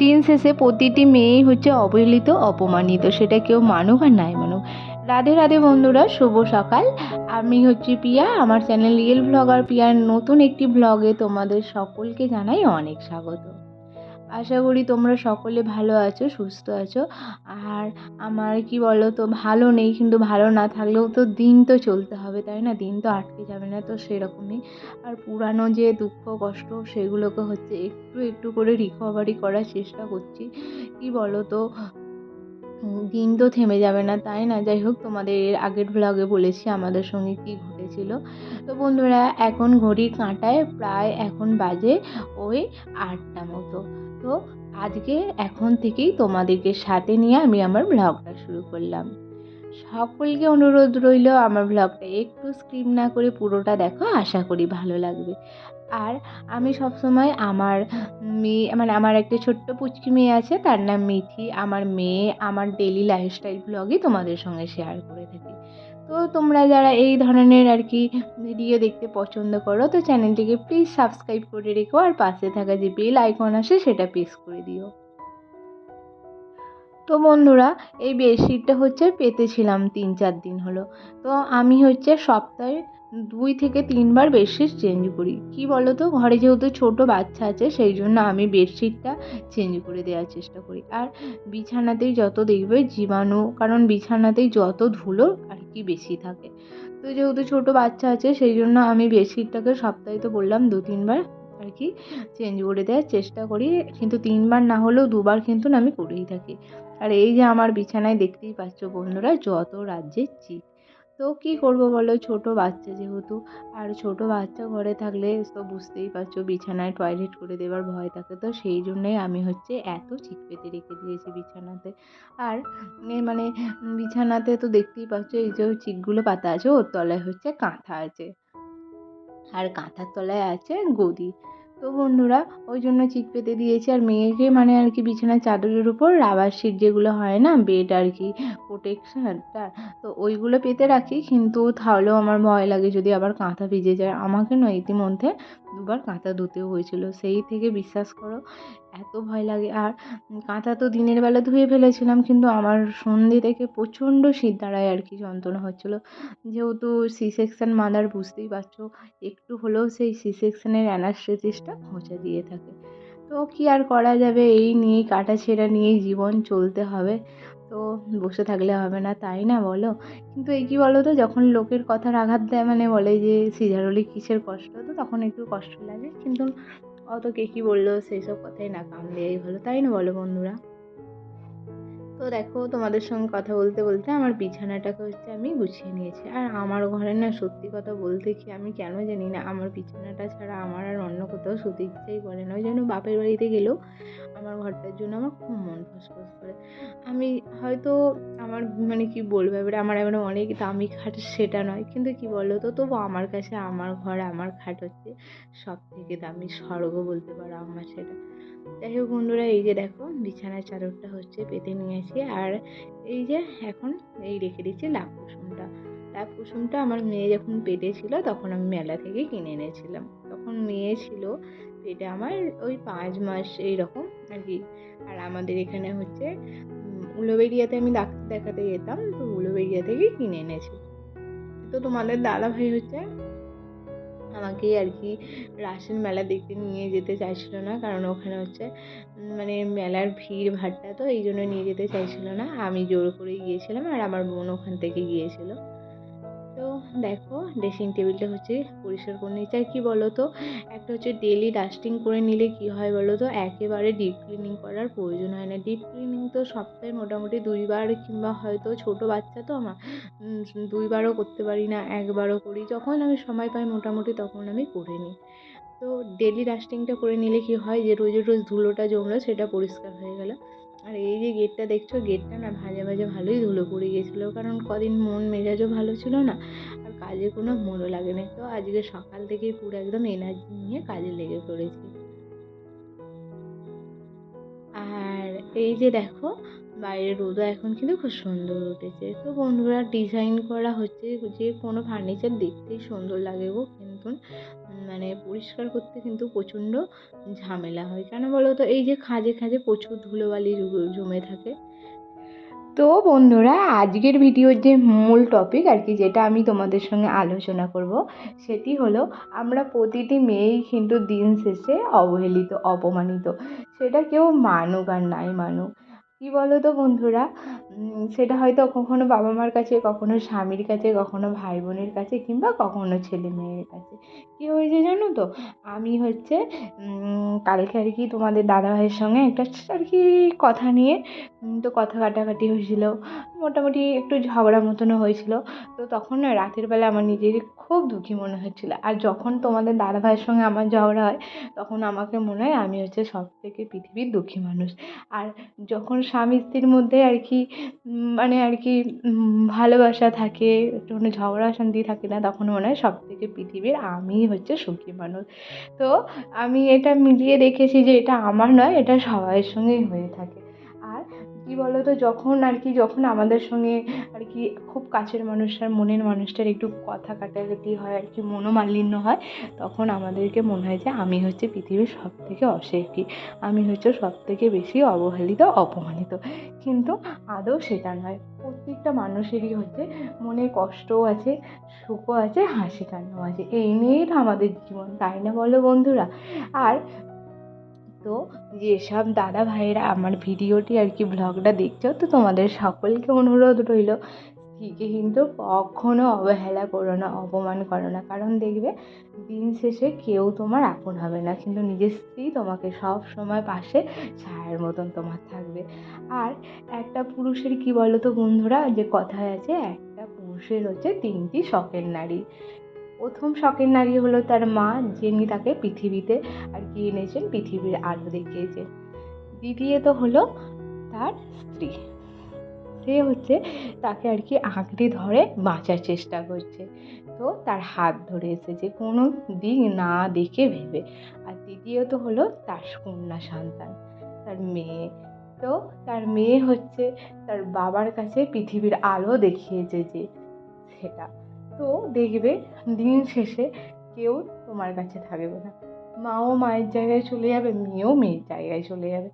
দিন শেষে প্রতিটি মেয়েই হচ্ছে অবহেলিত, অপমানিত। সেটা কেউ মানুক আর নাই মানুক। রাধে রাধে বন্ধুরা, শুভ সকাল। আমি হচ্ছি পিয়া আমার চ্যানেল রিয়েল ব্লগার পিয়ার নতুন একটি ব্লগে তোমাদের সকলকে জানাই অনেক স্বাগত। আশা করি তোমরা সকলে ভালো আছো, সুস্থ আছো। আর আমার কি বলো তো ভালো নেই কিন্তু ভালো না থাকলেও তো দিন তো চলতে হবে, তাই না? দিন তো আটকে যাবে না তো সেরকমই। আর পুরানো যে দুঃখ, কষ্ট, সেগুলোকে হচ্ছে একটু একটু করে রিকভারি করার চেষ্টা করছি। কি বলো তো দিন তো থেমে যাবে না, তাই না? যাই হোক, তোমাদের আগের ব্লগে বলেছি আমাদের সঙ্গে কী ঘটেছিল। তো বন্ধুরা, এখন ঘড়ির কাঁটায় প্রায় এখন বাজে ওই আটটা মতো। তো আজকে এখন থেকেই তোমাদেরকে সাথে নিয়ে আমি আমার ব্লগটা শুরু করলাম। সকলকে অনুরোধ রইল আমার ব্লগটা একটু স্ক্রিপ না করে পুরোটা দেখো, আশা করি ভালো লাগবে। আর আমি সবসময় আমার মেয়ে মানে আমার একটা ছোট্ট পুচকি মেয়ে আছে, তার নাম মিঠি আমার মেয়ে, আমার ডেলি লাইফস্টাইল ব্লগই তোমাদের সঙ্গে শেয়ার করে থাকি। তো তোমরা যারা এই ধরনের আর কি ভিডিও দেখতে পছন্দ করো, তো চ্যানেলটিকে প্লিজ সাবস্ক্রাইব করে রেখো আর পাশে থাকা যে বেল আইকন আসে সেটা প্রেস করে দিও। তো বন্ধুরা, এই বেডশিটটা হচ্ছে পেতেছিলাম তিন চার দিন হলো। তো আমি হচ্ছে সপ্তাহে দুই থেকে তিনবার বেডশিট চেঞ্জ করি। কী বলো তো ঘরে যেহেতু ছোটো বাচ্চা আছে, সেই জন্য আমি বেডশিটটা চেঞ্জ করে দেওয়ার চেষ্টা করি। আর বিছানাতেই যত দেখবে জীবাণু, কারণ বিছানাতেই যত ধুলো আর কি বেশি থাকে। তো যেহেতু ছোটো বাচ্চা আছে, সেই জন্য আমি বেডশিটটাকে সপ্তাহে তো বললাম দু, তিনবার আর কি চেঞ্জ করে দেওয়ার চেষ্টা করি। কিন্তু তিনবার না হলেও দুবার কিন্তু আমি করেই থাকি। আর এই যে আমার বিছানায় দেখতেই পাচ্ছ বন্ধুরা, যত রাজ্যের চিক তো কী করব বলো? ছোটো বাচ্চা যেহেতু, আর ছোটো বাচ্চা ঘরে থাকলে তো বুঝতেই পারছ বিছানায় টয়লেট করে দেওয়ার ভয় থাকে। তো সেই জন্যই আমি হচ্ছে এত চিক পেতে রেখে দিয়েছি বিছানাতে। আর মানে বিছানাতে তো দেখতেই পাচ্ছ এই যে চিকগুলো পাতা আছে, ওর তলায় হচ্ছে কাঁথা আছে। আর কাঁথার তলায় আছে গদি। তো বন্ধুরা, ওই জন্য চিক পেতে দিয়েছি। আর মেয়েকে মানে আর কি বিছানার চাদরের উপর, রাবার শিট যেগুলো হয় না বেড আর কি প্রোটেকশনটা তো ওইগুলো পেতে রাখি। কিন্তু তাহলেও আমার ভয় লাগে যদি আবার কাঁথা ভিজে যায়। আমাকে নয় ইতিমধ্যে দুবার কাঁথা ধুতেও হয়েছিল। সেই থেকে বিশ্বাস করো, এত ভয় লাগে। আর কাঁথা তো দিনের বেলা ধুয়ে ফেলেছিলাম, কিন্তু আমার সন্ধে থেকে প্রচণ্ড শীত দাঁড়ায় আর কি যন্ত্রণা হচ্ছিল। যেহেতু সি সেকশন মাদার বুঝতেই পারছ, একটু হলেও সেই সি সেকশনের অ্যানাস্থেসিসটা খোঁচা দিয়ে থাকে। তো কী আর করা যাবে? এই নিয়েই কাটাছেঁড়া নিয়েই জীবন চলতে হবে। তো বসে থাকলে হবে না, তাই না বলো? কিন্তু এই কী বলো তো যখন লোকের কথার আঘাত দেয় মানে বলে যে সিজার হলে কিসের কষ্ট, তো তখন একটু কষ্ট লাগে। কিন্তু অত কে কী বলল সেই সব কথাই না কান দেওয়াই ভালো তাই না বলো বন্ধুরা? তো দেখো, তোমাদের সঙ্গে কথা বলতে বলতে আমার বিছানাটাকে হচ্ছে আমি গুছিয়ে নিয়েছি। আর আমার ঘরে না সত্যি কথা বলতে কি আমি কেন জানি না, আমার বিছানাটা ছাড়া আমার আর অন্য কোথাও শুতে ইচ্ছাই করে না। ওই জন্য বাপের বাড়িতে গেলেও আমার ঘরটার জন্য আমার খুব মন ফসফস করে। আমি হয়তো আমার মানে কি বলব, এবারে আমার এবারে অনেক দামি খাট সেটা নয়, কিন্তু কি বলো তো তবু আমার কাছে আমার ঘর, আমার খাট হচ্ছে সব থেকে দামি স্বর্গ বলতে পারো আমার সেটা। যাই হোক বন্ধুরা, এই যে দেখো, বিছানার চাদরটা হচ্ছে পেতে নিয়েছি আর এই যে এখন এই রেখে দিচ্ছি লাভ কুসুমটা। লাভ কুসুমটা আমার মেয়ে যখন পেটে ছিল তখন আমি মেলা থেকে কিনে এনেছিলাম। তখন মেয়ে ছিল পেটে আমার ওই পাঁচ মাস এইরকম আর কি। আর আমাদের এখানে হচ্ছে উলোবেরিয়াতে আমি ডাক্তার দেখাতে যেতাম, তো উলোবেরিয়া থেকে কিনে এনেছি। তো তোমাদের দাদা ভাই হচ্ছে আমাকে আর কি রাসের মেলা দেখতে নিয়ে যেতে চাইছিল না। কারণ ওখানে হচ্ছে মানে মেলার ভিড় ভাট্টা তো, এই জন্য নিয়ে যেতে চাইছিল না। আমি জোর করেই গিয়েছিলাম আর আমার বোন ওখান থেকে গিয়েছিল। তো দেখো ড্রেসিং টেবিলটা হচ্ছে পরিষ্কার করে নিয়েছি। আর কী বলো তো একটা হচ্ছে ডেলি ডাস্টিং করে নিলে কী হয় বলো তো একেবারে ডিপ ক্লিনিং করার প্রয়োজন হয় না। ডিপ ক্লিনিং তো সপ্তাহে মোটামুটি দুইবার কিংবা হয়তো ছোটো বাচ্চা তো আমার দুইবারও করতে পারি না, একবারও করি। যখন আমি সময় পাই মোটামুটি তখন আমি করে নিই। তো ডেলি ডাস্টিংটা করে নিলে কী হয় যে রোজ রোজ ধুলোটা জমলো সেটা পরিষ্কার হয়ে গেলো। আর এই যে গেটটা দেখছ, গেটটা না ভাজে ভাজে ভালোই ধুলো পড়ে গেছিল, কারণ কদিন মন মেজাজও ভালো ছিল না, আর কাজে কোনো মনও লাগে না। তো আজকে সকাল থেকেই পুরো একদম এনার্জি নিয়ে কাজে লেগে পড়েছি। আর এই যে দেখো, বাইরের রোদও এখন কিন্তু খুব সুন্দর উঠেছে। তো বন্ধুরা ডিজাইন করা হচ্ছে যে কোনো ফার্নিচার দেখতেই সুন্দর লাগে গো। মতন মানে পরিষ্কার করতে কিন্তু প্রচণ্ড ঝামেলা হয়। কেন বলো তো? এই যে খাঁজে খাঁজে প্রচুর ধুলোবালি জমে থাকে। তো বন্ধুরা, আজকের ভিডিওর যে মূল টপিক আর কি যেটা আমি তোমাদের সঙ্গে আলোচনা করব, সেটি হলো আমরা প্রতিটি মেয়েই কিন্তু দিন শেষে অবহেলিত, অপমানিত। সেটা কেউ মানুক আর নাই মানুক। কী বলো তো বন্ধুরা সেটা হয়তো কখনো বাবা মার কাছে, কখনো স্বামীর কাছে, কখনো ভাই বোনের কাছে কিংবা কখনো ছেলে মেয়ের কাছে। কী হয়েছে জানো তো? আমি হচ্ছে কালকে আর কি তোমাদের দাদাভাইয়ের সঙ্গে একটা আর কি কথা নিয়ে তো কথা কাটাকাটি হয়েছিল। মোটামুটি একটু ঝগড়া মতনও হয়েছিল। তো তখন না রাতের বেলা আমার নিজেরই খুব দুঃখী মনে হচ্ছিল। আর যখন তোমাদের দাদাভাইয়ের সঙ্গে আমার ঝগড়া হয়, তখন আমাকে মনে হয় আমি হচ্ছে সব থেকে পৃথিবীর দুঃখী মানুষ। আর যখন স্বামী স্ত্রীর মধ্যে আর কি মানে আর কি ভালোবাসা থাকে একটুখানি ঝগড়া শান্তি থাকে না, তখন মনে হয় সব থেকে পৃথিবীর আমিই হচ্ছে সুখী মানুষ। তো আমি এটা মিলিয়ে দেখেছি যে এটা আমার নয়, এটা সবাইয়ের সঙ্গেই হয়ে থাকে। কী বলো তো যখন আর কি, যখন আমাদের সঙ্গে আর কি খুব কাছের মানুষটার মনের মানুষটার একটু কথা কাটাকাটি হয়, আর কি মনোমালিন্য হয়, তখন আমাদেরকে মনে হয় যে আমি হচ্ছে পৃথিবীর সব থেকে অসুখী আমি হচ্ছে সব থেকে বেশি অবহেলিত, অপমানিত। কিন্তু আদৌ সেটা নয়। প্রত্যেকটা মানুষেরই হচ্ছে মনে কষ্টও আছে, সুখও আছে হাসি কান্নাও আছে। এই নিয়েই তো আমাদের জীবন, তাই না বলো বন্ধুরা? আর তো যেসব দাদা ভাইয়েরা আমার ভিডিওটি আর কি ব্লগটা দেখছ, তো তোমাদের সকলকে অনুরোধ রইল, স্ত্রীকে কিন্তু কখনো অবহেলা করো না, অপমান করো না। কারণ দেখবে, দিন শেষে কেউ তোমার আপন হবে না, কিন্তু নিজের স্ত্রী তোমাকে সব সময় পাশে ছায়ার মতন তোমার থাকবে। আর একটা পুরুষের কি বলো তো বন্ধুরা, যে কথায় আছে, একটা পুরুষের হচ্ছে তিনটি শখের নারী। প্রথম শখের নারী হলো তার মা, যিনি তাকে পৃথিবীতে আর কি এনেছেন, পৃথিবীর আলো দেখিয়েছেন। দ্বিতীয়ত হলো তার স্ত্রী। সে হচ্ছে তাকে আর কি আঁকড়ে ধরে বাঁচার চেষ্টা করছে। তো তার হাত ধরে এসেছে, কোনো দিক না দেখে ভেবে। আর দ্বিতীয়ত হলো তার কন্যা সন্তান, তার মেয়ে। তো তার মেয়ে হচ্ছে তার বাবার কাছে পৃথিবীর আলো দেখিয়েছে যে সেটা। তো দেখবে দিন শেষে কেউ তোমার কাছে থাকবে না। মাও মায়ের জায়গায় চলে যাবে, মেয়েও মেয়ের জায়গায় চলে যাবে।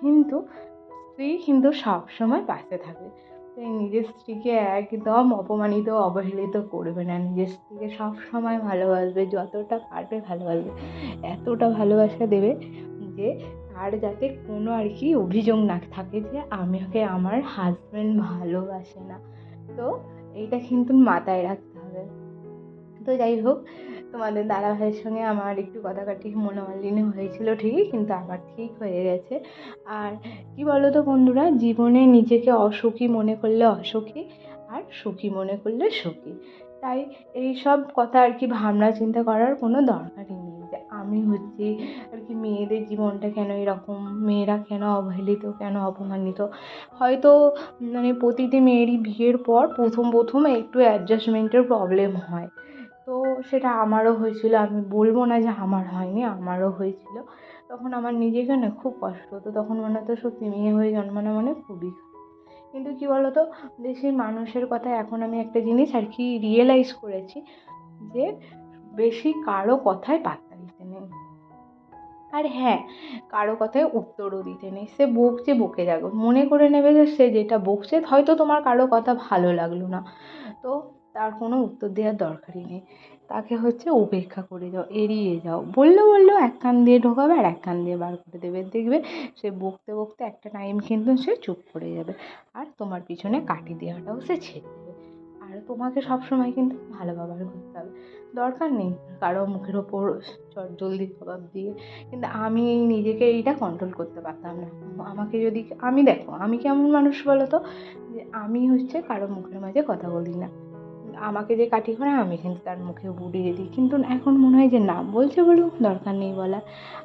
কিন্তু স্ত্রী কিন্তু সবসময় পাশে থাকবে। তাই নিজের স্ত্রীকে একদম অপমানিত, অবহেলিত করবে না। নিজের স্ত্রীকে সবসময় ভালোবাসবে, যতটা পারবে ভালোবাসবে। এতটা ভালোবাসা দেবে যে তার যাতে কোনো আর কি অভিযোগ না থাকে যে আমাকে আমার হাজব্যান্ড ভালোবাসে না। তো এইটা কিন্তু মাথায় রাখতে তো যাই হোক, তোমাদের দাদা ভাইয়ের সঙ্গে আমার একটু কাটাকাটি মনোমালিন্য হয়েছিল ঠিকই, কিন্তু আবার ঠিক হয়ে গেছে। আর কি বলো তো বন্ধুরা, জীবনে নিজেকে অসুখী মনে করলে অসুখী, আর সুখী মনে করলে সুখী। তাই এই সব কথা আর কি ভাবনা চিন্তা করার কোনো দরকারই নেই। যে আমি হচ্ছি আর কি মেয়েদের জীবনটা কেন এরকম? মেয়েরা কেন অবহেলিত, কেন অপমানিত? হয়তো মানে প্রতিটি মেয়েরই বিয়ের পর প্রথম প্রথম একটু অ্যাডজাস্টমেন্টের প্রবলেম হয়। তো সেটা আমারও হয়েছিল, আমি বলব না যে আমার হয়নি, আমারও হয়েছিল। তখন আমার নিজেকে না খুব কষ্ট হতো, তখন মনে হতো সত্যি মেয়ে হয়ে জন্মানো মানে খুবই কিন্তু কী বলো তো দেশের মানুষের কথা এখন আমি একটা জিনিস আর কি রিয়েলাইজ করেছি যে বেশি কারও কথায় পাত্তা দিতে নেই। আর হ্যাঁ কারও কথায় উত্তরও দিতে নেই, সে বকছে বকে যাবে। মনে করে নেবে যে সে যেটা বকছে, হয়তো তোমার কারও কথা ভালো লাগল না। তো তার কোনো উত্তর দেওয়ার দরকারই নেই। তাকে হচ্ছে উপেক্ষা করে যাও, এড়িয়ে যাও। বলল বললেও এক কান দিয়ে ঢোকাবে আর এক কান দিয়ে বার করে দেবে। দেখবে সে বকতে বকতে একটা টাইম কিন্তু সে চুপ করে যাবে। আর তোমার পিছনে কাটি দেওয়াটাও সে ছেড়ে দেবে। আর তোমাকে সবসময় কিন্তু ভালো ব্যবহার করতে হবে। দরকার নেই কারও মুখের ওপর চট জলদি জবাব দিয়ে। কিন্তু আমি নিজেকে এইটা কন্ট্রোল করতে পারতাম না। আমাকে যদি, আমি দেখো, আমি কেমন মানুষ বলো তো? যে আমি হচ্ছে কারও মুখের মাঝে কথা বলি না। আমাকে যে কাঠি করে আমি কিন্তু তার মুখে বুড়িয়ে দিই। কিন্তু এখন মনে হয় যে না, বলছে বলুক, দরকার নেই বলা।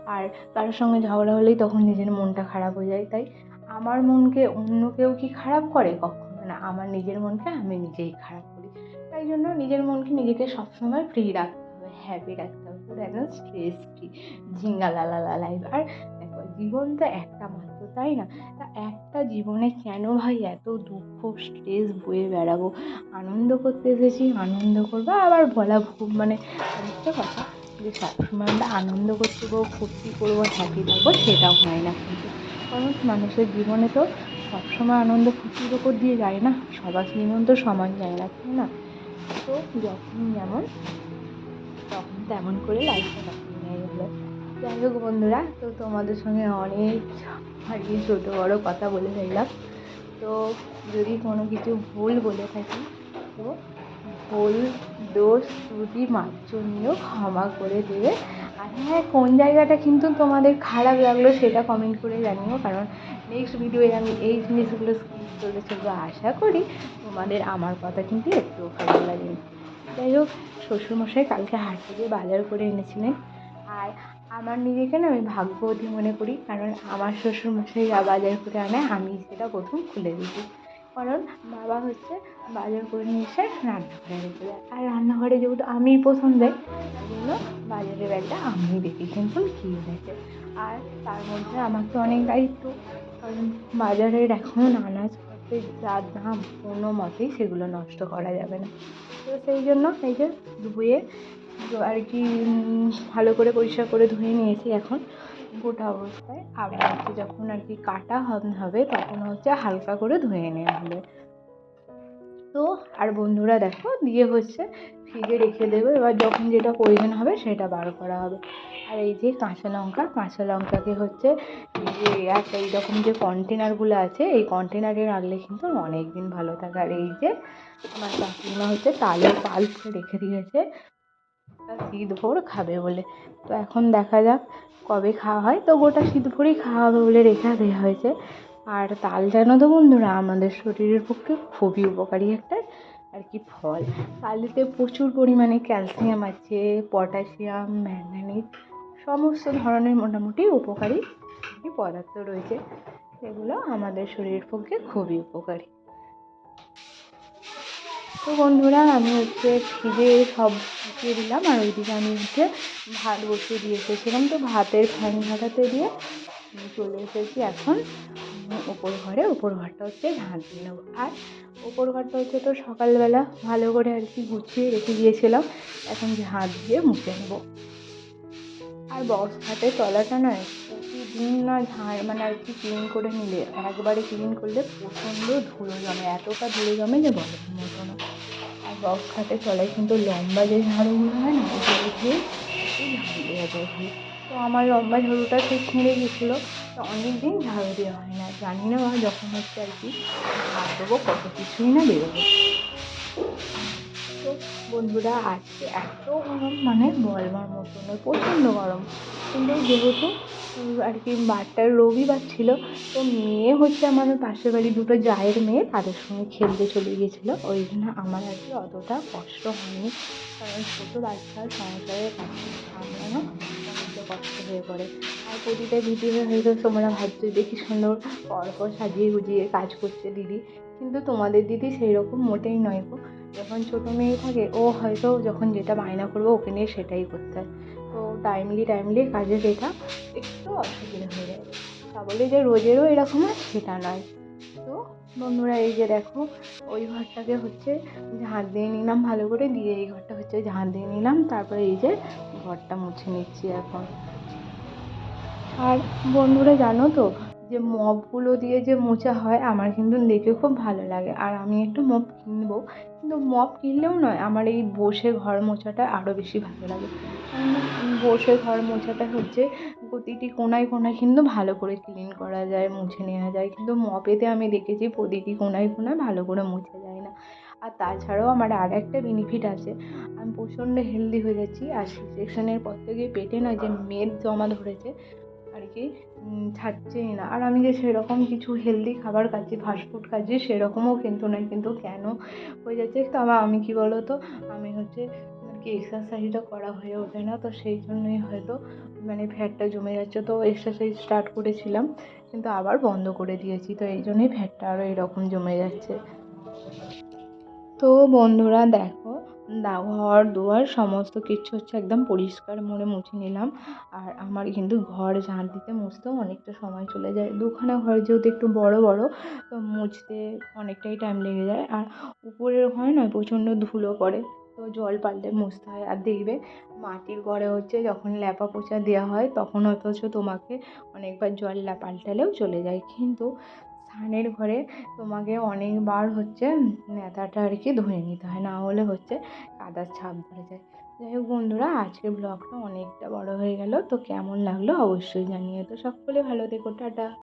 আর কারোর সঙ্গে ঝগড়া হলেই তখন নিজের মনটা খারাপ হয়ে যায়। তাই আমার মনকে অন্য কেউ কি খারাপ করে? কখনো না। আমার নিজের মনকে আমি নিজেই খারাপ করি। তাই জন্য নিজের মনকে নিজেকে সবসময় ফ্রি রাখতে হবে হ্যাপি রাখতে হবে। পুরো একদম স্ট্রেস ফ্রি ঝিঙ্গা লালা লাইফ আর দেখো, জীবন তো একটা মাত্র। তাই না? তা একটা জীবনে কেন ভাই এত দুঃখ স্ট্রেস বয়ে বেড়াবো? আনন্দ করতে এসেছি, আনন্দ করব, আবার বলা খুব মানে একটা কথা, যে সবসময় আমরা আনন্দ করতে যাব ফুর্তি করব হ্যাপি থাকব সেটাও হয় না কিন্তু কারণ মানুষের জীবনে তো সবসময় আনন্দ ফুর্তির ওপর দিয়ে যায় না, সবার জীবন তো সমান যায় না তাই না? তো যখন যেমন, তখন তেমন করে লাইফটা কাটিয়ে গেলো। যাই হোক বন্ধুরা, তো তোমাদের সঙ্গে অনেক আর কি ছোটো বড়ো কথা বলে ফেললাম। তো যদি কোনো কিছু ভুল বলে থাকি, তো ভুল দোষ ত্রুটি মার্জনীয় ক্ষমা করে দেবে। আর হ্যাঁ কোন জায়গাটা কিন্তু তোমাদের খারাপ লাগল সেটা কমেন্ট করে জানিও, কারণ নেক্সট ভিডিওয়ে আমি এই জিনিসগুলো স্কিপ করে চলবো আশা করি তোমাদের আমার কথা কিন্তু একটুও খারাপ লাগেনি যাই হোক, শ্বশুরমশাই কালকে হাট থেকে বাজার করে এনেছিলেন। আর আমার নিজেকে না আমি ভাগ্যবতী মনে করি। কারণ আমার শ্বশুরমশাই যা বাজার করে আনে, আমি সেটা প্রথম খুলে দিই কারণ বাবা হচ্ছে বাজার করে নিয়ে এসে রান্নাঘরে রেখে দেয় আর রান্নাঘরে যেহেতু আমিই প্রথম যাই তাই জন্য বাজারের ব্যাগটা আমিই দেখি কিন্তু কী হয়েছে আর তার মধ্যে আমার তো অনেক দায়িত্ব, কারণ বাজারের এখন আনাজপত্রের যা দাম, কোনো মতেই সেগুলো নষ্ট করা যাবে না। তো সেই জন্য এই যে ধুয়ে আর কি ভালো করে পরিষ্কার করে ধুয়ে নিয়েছি এখন। গোটা অবস্থায়। আবার হচ্ছে যখন আর কি কাটা হবে, তখন হচ্ছে হালকা করে ধুয়ে নেওয়া হবে। তো আর বন্ধুরা দেখো, দিয়ে হচ্ছে ফ্রিজে রেখে দেবো। এবার যখন যেটা প্রয়োজন হবে, সেটা বার করা হবে। আর এই যে কাঁচা লঙ্কা, কাঁচা লঙ্কাকে হচ্ছে যে একটা এইরকম যে কন্টেনারগুলো আছে, এই কন্টেনারে রাখলে কিন্তু অনেক দিন ভালো থাকে। আর এই যে আমার কাকিমা হচ্ছে তালের পাল রেখে দিয়েছে। শীত ভোর খাবে বলে। তো এখন দেখা যাক কবে খাওয়া হয়। তো গোটা শীত ভোরই খাওয়া হবে বলে রেখে দেওয়া হয়েছে। আর তাল জানো তো বন্ধুরা, আমাদের শরীরের পক্ষে খুবই উপকারী একটা আর কি ফল। তালেতে প্রচুর পরিমাণে ক্যালসিয়াম আছে, পটাশিয়াম ম্যাঙ্গানিজ সমস্ত ধরনের মোটামুটি উপকারী পদার্থ রয়েছে। সেগুলো আমাদের শরীরের পক্ষে খুবই উপকারী। তো বন্ধুরা, আমি হচ্ছে ফ্রিজে সব বসিয়ে দিলাম, আর ওইদিকে আমি হচ্ছে ভাত বসিয়ে দিয়ে এসেছিলাম। তো ভাতের ফ্যান ঘাটাতে দিয়ে চলে এসেছি এখন ওপর ঘরে। ওপর ঘরটা হচ্ছে ঝাঁট দিয়ে নেব আর ওপর ঘরটা হচ্ছে তো সকালবেলা ভালো করে আর কি গুছিয়ে রেখে দিয়েছিলাম। এখন ঝাঁট দিয়ে মুছে নেব। আর বক্স খাটের তলাটা নয় প্রতিদিন না ঝাড় মানে আর কি ক্লিন করে নিলে, একবারে ক্লিন করলে প্রচণ্ড ধুলো জমে, এতটা ধুলো জমে যে বলার মতো না। আর বক্স খাটের তলায় কিন্তু লম্বা যে ঝাড়ুগুলো হয় না, ওগুলো দিয়ে ঝাড়ু দেওয়া যায় তো আমার লম্বা ঝাড়ুটা ঠিক ছিঁড়ে গেছিল, তো অনেক দিন ঝাড়ু দেওয়া হয় না, জানি না বা যখন হচ্ছে আর কি ঝাড় দেবো, কত কিছুই না বেরোবে। তো বন্ধুরা, আজকে এত গরম মানে বলবার মতো নয়, প্রচণ্ড গরম। কিন্তু যেহেতু আর কি বারটার রবিবার ছিল, তো মেয়ে হচ্ছে আমার পাশের বাড়ির দুটো জায়ের মেয়ে, তাদের সঙ্গে খেলতে চলে গিয়েছিল। ওই জন্য আমার আর কি অতটা কষ্ট হয়নি। কারণ ছোটো বাচ্চা সংসারের কাজ সামলানো অনেক কষ্ট হয়ে পড়ে। আর প্রতিটা ভিডিও হয়তো তোমরা ভাবছ দেখি সুন্দর পরপর সাজিয়ে গুজিয়ে কাজ করছে দিদি। কিন্তু তোমাদের দিদি সেই রকম মোটেই নয় গো। যখন ছোটো মেয়ে থাকে, ও হয়তো যখন যেটা বায়না করবে, ওকে নিয়ে সেটাই করতে হয়। তো টাইমলি টাইমলি কাজে সেটা একটু অসুবিধা হয়ে যায়। তা বলে যে রোজেরও এরকম সেটা নয়। তো বন্ধুরা, এই যে দেখো, ওই ঘরটাকে হচ্ছে ঝাঁট দিয়ে নিলাম ভালো করে, দিয়ে এই ঘরটা হচ্ছে ঝাঁট দিয়ে নিলাম, তারপরে এই যে ঘরটা মুছে নিচ্ছি এখন। আর বন্ধুরা জানো তো যে মপগুলো দিয়ে যে মোছা হয়, আমার কিন্তু দেখে খুব ভালো লাগে। আর আমি একটু মপ কিনবো। কিন্তু মপ কিনলেও নয়, আমার এই বসে ঘর মোছাটা আরও বেশি ভালো লাগে। বসে ঘর মোছাটা হচ্ছে প্রতিটি কোনায় কোনায় কিন্তু ভালো করে ক্লিন করা যায়, মুছে নেওয়া যায়। কিন্তু মপেতে আমি দেখেছি প্রতিটি কোনায় কোনায় ভালো করে মোছা যায় না। আর তাছাড়াও আমার আর একটা বেনিফিট আছে। আমি প্রচণ্ড হেলদি হয়ে যাচ্ছি। আর সেকশনের পর থেকে পেটে নয় যে মেদ জমা ধরেছে। আর কি ছাড়ছেই না। আর আমি যে সেরকম কিছু হেলদি খাবার খাচ্ছি ফাস্টফুড খাচ্ছি, সেরকমও কিন্তু নয়, কিন্তু কেন হয়ে যাচ্ছে? তো আবার আমি কী বলো তো আমি হচ্ছে আর কি এক্সারসাইজটা করা হয়ে ওঠে না, তো সেই জন্যই হয়তো মানে ফ্যাটটা জমে যাচ্ছে। তো এক্সারসাইজ স্টার্ট করেছিলাম, কিন্তু আবার বন্ধ করে দিয়েছি, তো এই জন্যই ফ্যাটটা আরও এরকম জমে যাচ্ছে। তো বন্ধুরা, দেখো ঘর দুয়ার সমস্ত কিছু হচ্ছে একদম পরিষ্কার করে মুছে নিলাম। আর আমার কিন্তু ঘর ঝাঁট দিতে মুছতেও অনেকটা সময় চলে যায়। দুখানা ঘর যেহেতু একটু বড় বড়, তো মুছতে অনেকটাই টাইম লেগে যায়। আর উপরের ঘরে না প্রচণ্ড ধুলো পড়ে, তো জল পাল্টে মুছতে হয়। আর দেখবে মাটির ঘরে হচ্ছে যখন ল্যাপা পোছা দেওয়া হয়, তখন অথচ তোমাকে অনেকবার জল পাল্টালেও চলে যায়। কিন্তু স্নানের ঘরে তোমাকে অনেকবার হচ্ছে ন্যাতাটা আর কি ধুয়ে নিতে হয়, না হলে হচ্ছে কাদার ছাপ ধরে যায়। যাই হোক বন্ধুরা, আজকের ব্লগটা অনেকটা বড় হয়ে গেল, তো কেমন লাগল অবশ্যই জানিয়ে তো সকলে ভালো থেকো, টাটা।